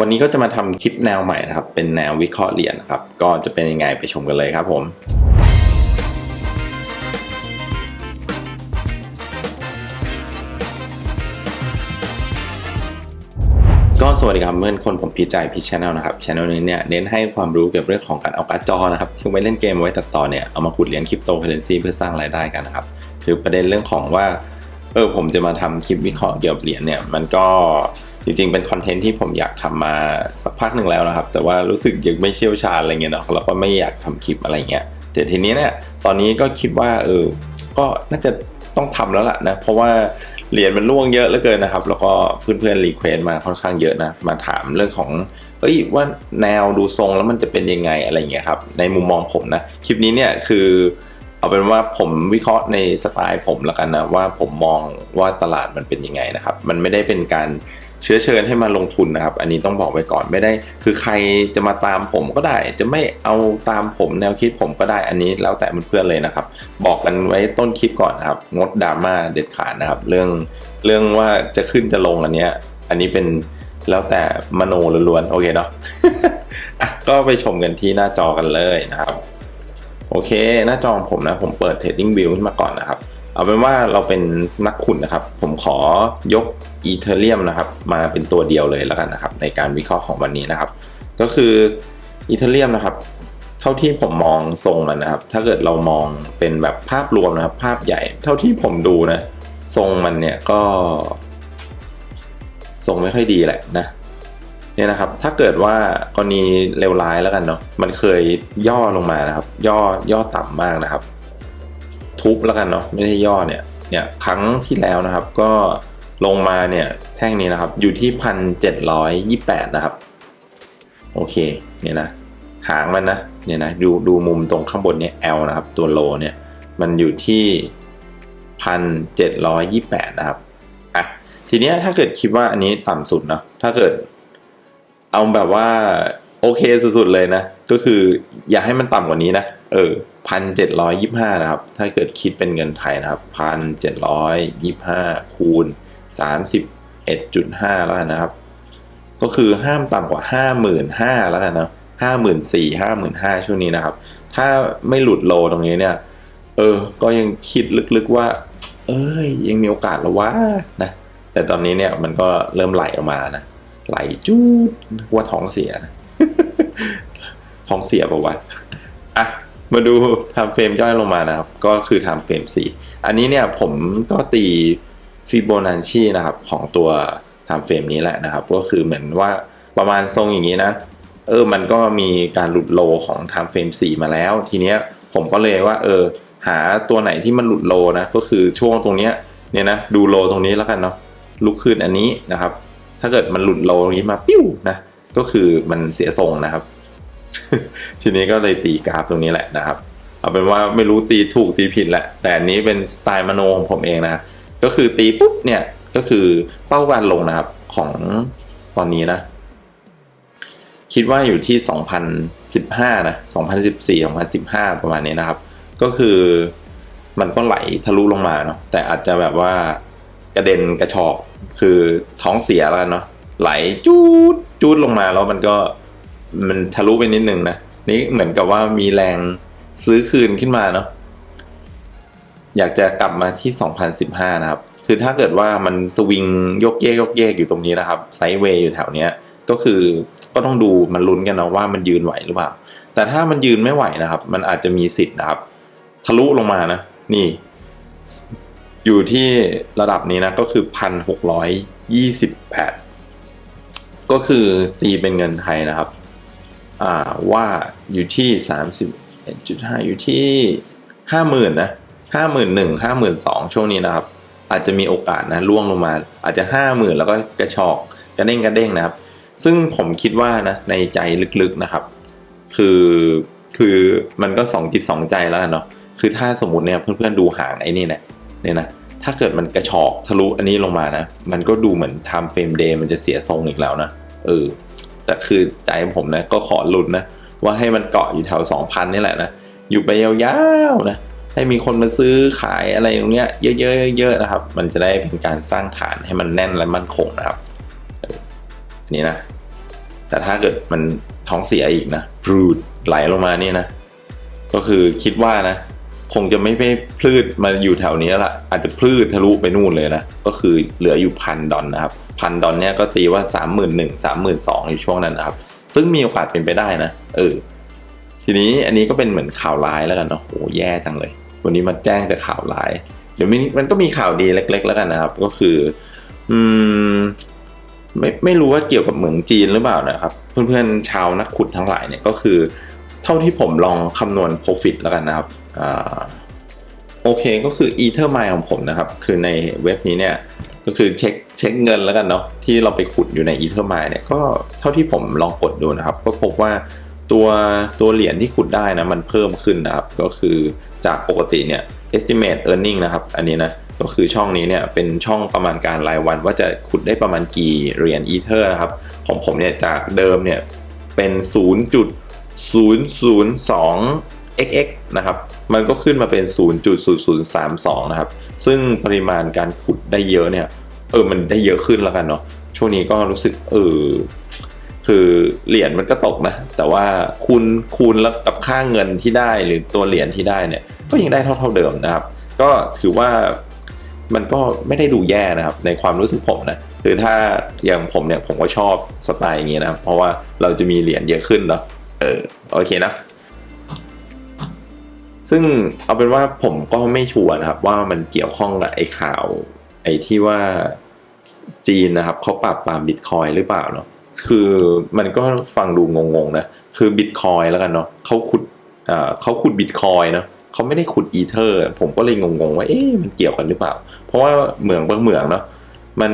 วันนี้ก็จะมาทำคลิปแนวใหม่นะครับ เป็นแนววิเคราะห์เหรียญนะครับ ก็จะเป็นยังไงไปชมกันเลยครับผมก็สวัสดีครับเพื่อนคนผมพีใจพีชแนลนะครับชแนลนี้เนี่ยเน้นให้ความรู้เกี่ยวกับเรื่องของการเอาการ์ดจอนะครับที่ไว้เล่นเกมไว้ตัดต่อเนี่ยเอามาขุดเหรียญคริปโตเคอเรนซีเพื่อสร้างรายได้กันนะครับคือประเด็นเรื่องของว่าเออผมจะมาทำคลิปวิเคราะห์เกี่ยวกับเหรียญเนี่ยมันก็ จริงๆ เป็นคอนเทนต์ที่ผมอยากทำมาสักพักหนึ่งแล้วนะครับ แต่ว่ารู้สึกยังไม่เชี่ยวชาญอะไรเงี้ยเนาะแล้วก็ไม่อยากทำคลิปอะไรเงี้ยแต่ทีนี้เนี่ยตอนนี้ก็คิดว่าเออก็น่าจะต้องทำแล้วล่ะนะเพราะว่าเหรียญมันล่วงเยอะเหลือเกินนะครับ แล้วก็เพื่อนๆรีเควสมาค่อนข้างเยอะนะมาถามเรื่องของเอ้ยว่าแนวดูทรงแล้วมันจะเป็นยังไงอะไรเงี้ยครับในมุมมองผมนะคลิปนี้เนี่ยคือเอาเป็นว่าผมวิเคราะห์ในสไตล์ผมแล้วกันนะว่าผมมองว่าตลาดมันเป็นยังไงนะครับ มันไม่ได้เป็นการ เชื้อเชิญให้มาลงทุนนะครับ อันนี้ต้องบอกไว้ก่อนไม่ได้ คือใครจะมาตามผมก็ได้ จะไม่เอาตามผมแนวคิดผมก็ได้อันนี้แล้วแต่เพื่อนๆเลยนะครับ บอกกันไว้ต้นคลิปก่อนนะครับงดดราม่าเด็ดขาดนะครับ เรื่องเรื่องว่าจะขึ้นจะลงอันเนี้ย อันนี้เป็นแล้วแต่มโนล้วนๆโอเคเนาะอะก็ไปชมกันที่หน้าจอกันเลยนะครับ โอเค หน้าจอของผมนะ ผมเปิด Trading View ขึ้นมาก่อนนะครับ เอาเป็นว่าเราเป็นนักขุนนะครับ ผมขอยกอีเทเรียมนะครับ มาเป็นตัวเดียวเลยแล้วกันนะครับ ในการวิเคราะห์ของวันนี้นะครับ ก็คืออีเทเรียมนะครับ เท่าที่ผมมองทรงมันนะครับ ถ้าเกิดเรามองเป็นแบบภาพรวมนะครับ ภาพใหญ่ เท่าที่ผมดูนะ ทรงมันเนี่ยก็ ทรงไม่ค่อยดีแหละนะเนี่ยนะครับ ถ้าเกิดว่ากรณีเลวร้ายแล้วกันเนาะมันเคยย่อลงมานะครับ ย่อย่อต่ำมากนะครับ ทุบแล้วกันเนาะไม่ใช่ย่อเนี่ยเนี่ยครั้งที่แล้วนะครับก็ลงมาเนี่ยแท่งนี้นะครับอยู่ที่พันเจ็ดร้อยยี่แปดนะครับ โอเคเนี่ยนะหางมันนะเนี่ยนะดูดูมุมตรงข้างบนเนี่ย L นะครับ ตัวโลเนี่ยมันอยู่ที่พันเจ็ดร้อยยี่แปดนะครับอะทีเนี้ยถ้าเกิดคิดว่าอันนี้ต่ำสุดเนาะถ้าเกิด เอาแบบว่าโอเคสุดๆเลยนะ ก็คืออย่าให้มันต่ำกว่านี้นะ เออพันเจ็ดร้อยยี่ห้านะครับ ถ้าเกิดคิดเป็นเงินไทยนะครับพันเจ็ดร้อยยี่ห้าคูณสามสิบเอ็ดจุดห้าแล้วนนะครับ ก็คือห้ามต่ำกว่าห้าหมื่นห้าแล้วกันนะห้าหมื่นสี่ห้าหมื่นห้าช่วงนี้นะครับ ถ้าไม่หลุดโลตรงนี้เนี่ย เออ ก็ยังคิดลึกๆว่า เอ้ย ยังมีโอกาสแล้ววะนะ แต่ตอนนี้เนี่ยมันก็เริ่มไหลออกมานะ ไหลจูดว่าท้องเสียนะ ท้องเสียปะวะอะ มาดูไทม์เฟรมย่อยลงมานะครับ ก็คือไทม์เฟรม4อันนี้เนี่ยผมก็ตีฟิโบนัชชีนะครับ ของตัวไทม์เฟรมนี้แหละนะครับ ก็คือเหมือนว่าประมาณทรงอย่างนี้นะ เออมันก็มีการหลุดโลของไทม์เฟรม4มาแล้ว ทีเนี้ยผมก็เลยว่า เออ หาตัวไหนที่มันหลุดโลนะก็คือช่วงตรงเนี้ยเนี่ยนะดูโลตรงนี้แล้วกันเนาะลุกขึ้นอันนี้นะครับ ถ้าเกิดมันหลุดโลตรงนี้มาปิ้วนะก็คือมันเสียทรงนะครับ ทีนี้ก็เลยตีกราฟตรงนี้แหละนะครับ เอาเป็นว่าไม่รู้ตีถูกตีผิดแหละ แต่อันนี้เป็นสไตล์มโนของผมเองนะ ก็คือตีปุ๊บเนี่ยก็คือเป้าการลงนะครับของตอนนี้นะ คิดว่าอยู่ที่ 2015 นะ 2014 2015 ประมาณนี้นะครับ ก็คือมันก็ไหลทะลุลงมาเนาะแต่อาจจะแบบว่ากระเด็นกระชอกคือท้องเสียแล้วเนาะไหลจูดจูดลงมาแล้วมันก็ มันทะลุไปนิดนึงนะนี่เหมือนกับว่ามีแรงซื้อคืนขึ้นมาเนาะอยากจะกลับมาที่ 2015 นะครับ คือถ้าเกิดว่ามันสวิงยกเยกยกเยกอยู่ตรงนี้นะครับ ไซด์เวย์อยู่แถวเนี้ย ก็คือก็ต้องดูมันลุ้นกันนะว่ามันยืนไหวหรือเปล่า แต่ถ้ามันยืนไม่ไหวนะครับ มันอาจจะมีสิทธิ์นะครับ ทะลุลงมานะ นี่ อยู่ที่ระดับนี้นะก็คือพันหกร้อยยี่สิบแปดก็คือตีเป็นเงินไทยนะครับ ว่าอยู่ที่สามสิบเอ็ดจุดห้าอยู่ที่ห้าหมื่นนะห้าหมื่นหนึ่งห้าหมื่นสองช่วงนี้นะครับ อาจจะมีโอกาสนะล่วงลงมา อาจจะห้าหมื่นแล้วก็กระชอกกระเด้งกระเด้งนะครับ ซึ่งผมคิดว่านะในใจลึกๆนะครับ คือคือมันก็สองจิตสองใจแล้วเนาะคือถ้าสมมติเนี่ยเพื่อนๆดูห่างไอ้นี่เนี่ยเนี่ยนะถ้าเกิดมันกระชอกทะลุอันนี้ลงมานะ มันก็ดูเหมือน time frame day มันจะเสียทรงอีกแล้วนะเออ แต่คือใจผมนะก็ขอลุ้นนะ ว่าให้มันเกาะอยู่แถวสองพันนี่แหละนะ อยู่ไปยาวๆนะ ให้มีคนมาซื้อขายอะไรตรงเนี้ยเยอะๆเยอะๆนะครับ มันจะได้เป็นการสร้างฐานให้มันแน่นและมั่นคงนะครับอันนี้นะ แต่ถ้าเกิดมันท้องเสียอีกนะพรูดไหลลงมานี่นะ ก็คือคิดว่านะ คงจะไม่ไม่พลืดมาอยู่แถวนี้ละอาจจะพลืดทะลุไปนู่นเลยนะ ก็คือเหลืออยู่พันดอลนะครับพันดอลเนี่ยก็ตีว่าสามหมื่นหนึ่งสามหมื่นสองในช่วงนั้นนะครับ ซึ่งมีโอกาสเป็นไปได้นะ เออ ทีนี้อันนี้ก็เป็นเหมือนข่าวร้ายแล้วกันเนาะโอ้แย่จังเลย วันนี้มาแจ้งแต่ข่าวร้าย เดี๋ยวมันมันก็มีข่าวดีเล็ก ๆ แล้วกันนะครับ ก็คือ อืมไม่ไม่รู้ว่าเกี่ยวกับเหมืองจีนหรือเปล่านะครับ เพื่อนๆชาวนักขุดทั้งหลายเนี่ยก็คือ เท่าที่ผมลองคำนวณ profit แล้วกันนะครับ โอเคก็คือ Ether Mine ของผมนะครับ คือในเว็บนี้เนี่ยก็คือเช็คเช็คเงินแล้วกันเนาะที่เราไปขุดอยู่ใน Ether Mine เนี่ยก็เท่าที่ผมลองกดดูนะครับ ก็พบว่าตัวตัวเหรียญที่ขุดได้นะมันเพิ่มขึ้นนะครับ ก็คือจากปกติเนี่ย estimate earning นะครับ อันนี้นะก็คือช่องนี้เนี่ยเป็นช่องประมาณการรายวัน ว่าจะขุดได้ประมาณกี่เหรียญ Ether นะครับของผมเนี่ยจากเดิมเนี่ยเป็น 0.002 xx นะครับ มันก็ขึ้นมาเป็น 0.0032 นะครับ ซึ่งปริมาณการขุดได้เยอะเนี่ย เออ มันได้เยอะขึ้นแล้วกันเนาะ ช่วงนี้ก็รู้สึก เออ คือเหรียญมันก็ตกนะ แต่ว่าคูณคูณแล้วกับค่าเงินที่ได้หรือตัวเหรียญที่ได้เนี่ย ก็ยังได้เท่าเท่าเดิมนะครับ ก็ถือว่ามันก็ไม่ได้ดูแย่นะครับ ในความรู้สึกผมนะคือถ้าอย่างผมเนี่ยผมก็ชอบสไตล์อย่างนี้นะเพราะว่าเราจะมีเหรียญเยอะขึ้นเนาะเออโอเคนะ ซึ่งเอาเป็นว่าผมก็ไม่ชัวร์นะครับ ว่ามันเกี่ยวข้องกับไอ้ข่าว ไอ้ที่ว่าจีนนะครับเขาปราบปรามบิตคอยหรือเปล่าเนาะคือมันก็ฟังดูงงๆนะคือบิตคอยแล้วกันเนาะเขาขุดอ่าเขาขุดบิตคอยเนาะเขาไม่ได้ขุดอีเทอร์ ผมก็เลยงงๆว่าเอ๊ะมันเกี่ยวกันหรือเปล่า เพราะว่าเหมืองบางเหมืองเนาะมัน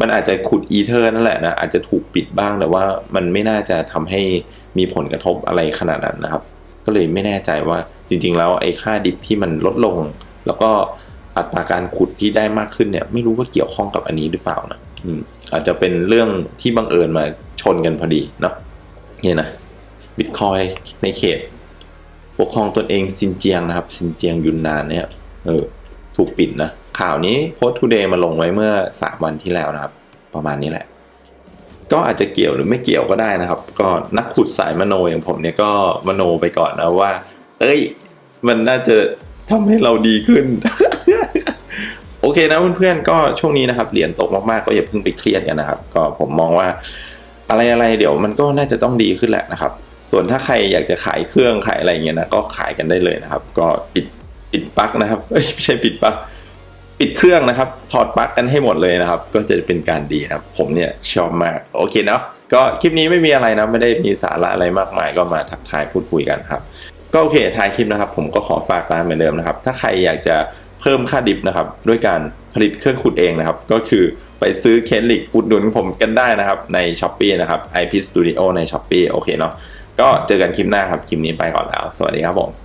มันอาจจะขุดอีเทอร์นั่นแหละนะอาจจะถูกปิดบ้างแต่ว่ามันไม่น่าจะทำให้มีผลกระทบอะไรขนาดนั้นนะครับ ก็เลยไม่แน่ใจว่าจริง ๆ แล้วไอ้ค่าดิบที่มันลดลง แล้วก็อัตราการขุดที่ได้มากขึ้นเนี่ย ไม่รู้ว่าเกี่ยวข้องกับอันนี้หรือเปล่านะอาจจะเป็นเรื่องที่บังเอิญมาชนกันพอดีเนาะเนี่ยนะบิตคอยในเขต ปกครองตนเองซินเจียงนะครับซินเจียงยุนนานเนี่ยเออถูกปิดนะข่าวนี้โพสต์ทูเดย์มาลงไว้เมื่อ 3 วันที่แล้วนะครับ ประมาณนี้แหละ ก็อาจจะเกี่ยวหรือไม่เกี่ยวก็ได้นะครับ ก็นักขุดสายมโนอย่างผมเนี่ยก็มโนไปก่อนนะว่า เอ้ย มันน่าจะทำให้เราดีขึ้น โอเคนะเพื่อนๆก็ช่วงนี้นะครับเหรียญตกมากๆก็อย่าเพิ่งไปเครียดกันนะครับ ก็ผมมองว่า อะไรๆเดี๋ยวมันก็น่าจะต้องดีขึ้นแหละนะครับ ส่วนถ้าใครอยากจะขายเครื่องขายอะไรเงี้ยนะก็ขายกันได้เลยนะครับ ก็ปิดปิดปักนะครับไม่ใช่ปิดปัก ปิดเครื่องนะครับ ถอดปลั๊กกันให้หมดเลยนะครับ ก็จะเป็นการดีนะครับ ผมเนี่ยชอบมาก โอเคเนาะ ก็คลิปนี้ไม่มีอะไรนะ ไม่ได้มีสาระอะไรมากมาย ก็มาทักทายพูดคุยกันครับ ก็โอเคท้ายคลิปนะครับ ผมก็ขอฝากร้านเหมือนเดิมนะครับ ถ้าใครอยากจะเพิ่มค่าดิบนะครับ ด้วยการผลิตเครื่องขุดเองนะครับ ก็คือไปซื้อเคสลิกอุดหนุนผมกันได้นะครับ ใน s h อ p e e นะครับ IP Studio ใน s h อ p e e โอเคเนาะ ก็เจอกันคลิปหน้าครับ คลิปนี้ไปก่อนแล้ว สวัสดีครับผม